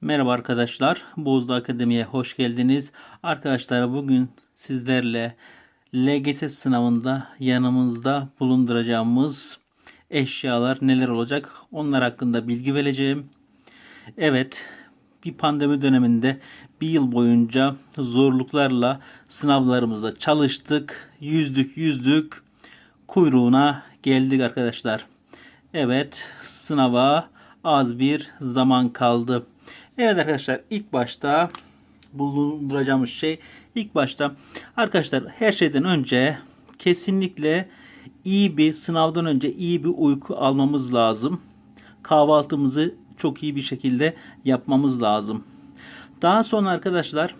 Merhaba arkadaşlar. Bozda Akademi'ye hoş geldiniz. Arkadaşlar bugün sizlerle LGS sınavında yanımızda bulunduracağımız eşyalar neler olacak? Onlar hakkında bilgi vereceğim. Evet, bir pandemi döneminde bir yıl boyunca zorluklarla sınavlarımızda çalıştık. Yüzdük yüzdük. Kuyruğuna geldik arkadaşlar. Evet, sınava az bir zaman kaldı. Evet arkadaşlar ilk başta bulunduracağımız şey ilk başta arkadaşlar her şeyden önce kesinlikle iyi bir sınavdan önce iyi bir uyku almamız lazım. Kahvaltımızı çok iyi bir şekilde yapmamız lazım. Daha sonra arkadaşlar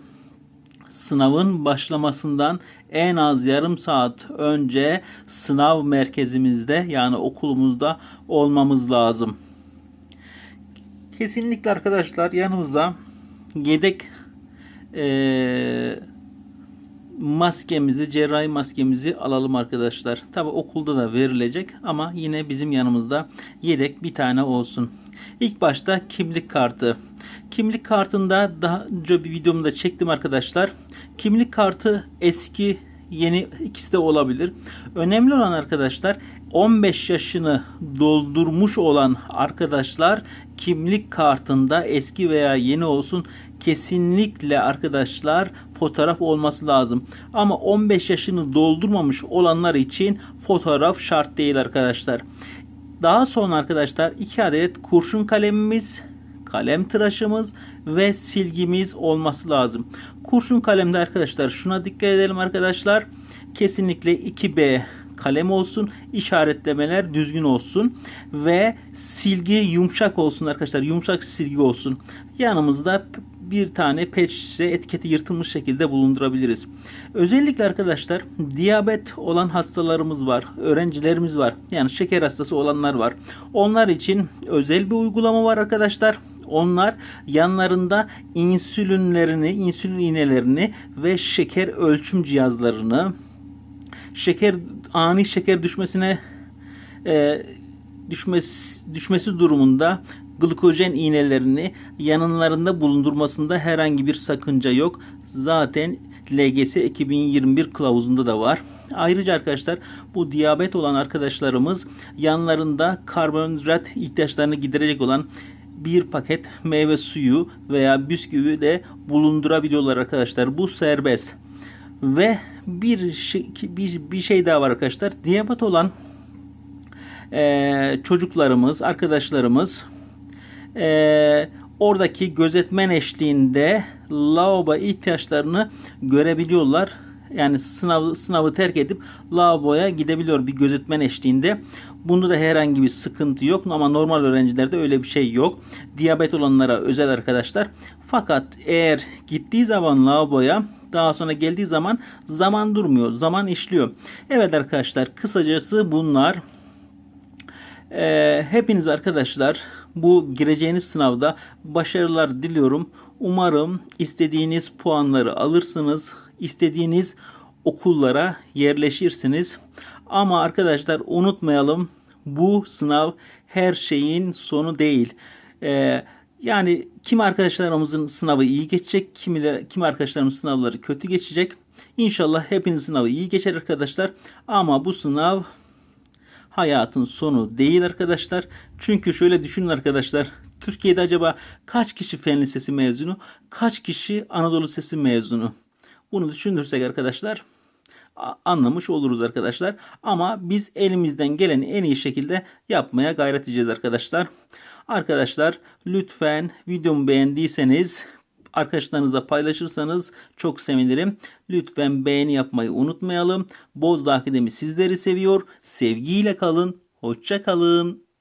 sınavın başlamasından en az yarım saat önce sınav merkezimizde yani okulumuzda olmamız lazım. Kesinlikle arkadaşlar yanımıza yedek eee, maskemizi, cerrahi maskemizi alalım arkadaşlar. Tabi okulda da verilecek ama yine bizim yanımızda yedek bir tane olsun. İlk başta kimlik kartı. Kimlik kartında daha önce bir videomda çektim arkadaşlar. Kimlik kartı eski yeni ikisi de olabilir. Önemli olan arkadaşlar 15 yaşını doldurmuş olan arkadaşlar kimlik kartında eski veya yeni olsun kesinlikle arkadaşlar fotoğraf olması lazım. Ama 15 yaşını doldurmamış olanlar için fotoğraf şart değil arkadaşlar. Daha sonra arkadaşlar 2 adet kurşun kalemimiz, kalem tıraşımız ve silgimiz olması lazım. Kurşun kalemde arkadaşlar şuna dikkat edelim arkadaşlar. Kesinlikle 2B kalem olsun. işaretlemeler düzgün olsun. Ve silgi yumuşak olsun arkadaşlar. Yumuşak silgi olsun. Yanımızda bir tane pet etiketi yırtılmış şekilde bulundurabiliriz. Özellikle arkadaşlar diyabet olan hastalarımız var. Öğrencilerimiz var. Yani şeker hastası olanlar var. Onlar için özel bir uygulama var arkadaşlar. Onlar yanlarında insülinlerini, insülin iğnelerini ve şeker ölçüm cihazlarını şeker ani şeker düşmesine e, düşmesi, düşmesi durumunda glikojen iğnelerini yanlarında bulundurmasında herhangi bir sakınca yok. Zaten LGS 2021 kılavuzunda da var. Ayrıca arkadaşlar bu diyabet olan arkadaşlarımız yanlarında karbonhidrat ihtiyaçlarını giderecek olan bir paket meyve suyu veya bisküvi de bulundurabiliyorlar arkadaşlar. Bu serbest. Ve bir şey, bir, bir şey daha var arkadaşlar. Diyabet olan e, çocuklarımız, arkadaşlarımız e, oradaki gözetmen eşliğinde lavabo ihtiyaçlarını görebiliyorlar. Yani sınav, sınavı terk edip lavaboya gidebiliyor bir gözetmen eşliğinde. Bunda da herhangi bir sıkıntı yok ama normal öğrencilerde öyle bir şey yok. Diyabet olanlara özel arkadaşlar. Fakat eğer gittiği zaman lavaboya daha sonra geldiği zaman zaman durmuyor. Zaman işliyor. Evet arkadaşlar kısacası bunlar. Ee, hepiniz arkadaşlar bu gireceğiniz sınavda başarılar diliyorum. Umarım istediğiniz puanları alırsınız. İstediğiniz okullara yerleşirsiniz. Ama arkadaşlar unutmayalım bu sınav her şeyin sonu değil. Ee, yani kim arkadaşlarımızın sınavı iyi geçecek, kimiler, kim arkadaşlarımız sınavları kötü geçecek. İnşallah hepinizin sınavı iyi geçer arkadaşlar. Ama bu sınav hayatın sonu değil arkadaşlar. Çünkü şöyle düşünün arkadaşlar. Türkiye'de acaba kaç kişi fen lisesi mezunu, kaç kişi Anadolu Lisesi mezunu? Bunu düşünürsek arkadaşlar anlamış oluruz arkadaşlar. Ama biz elimizden geleni en iyi şekilde yapmaya gayret edeceğiz arkadaşlar. Arkadaşlar lütfen videomu beğendiyseniz arkadaşlarınızla paylaşırsanız çok sevinirim. Lütfen beğeni yapmayı unutmayalım. Bozdağ Akademi sizleri seviyor. Sevgiyle kalın. Hoşça kalın.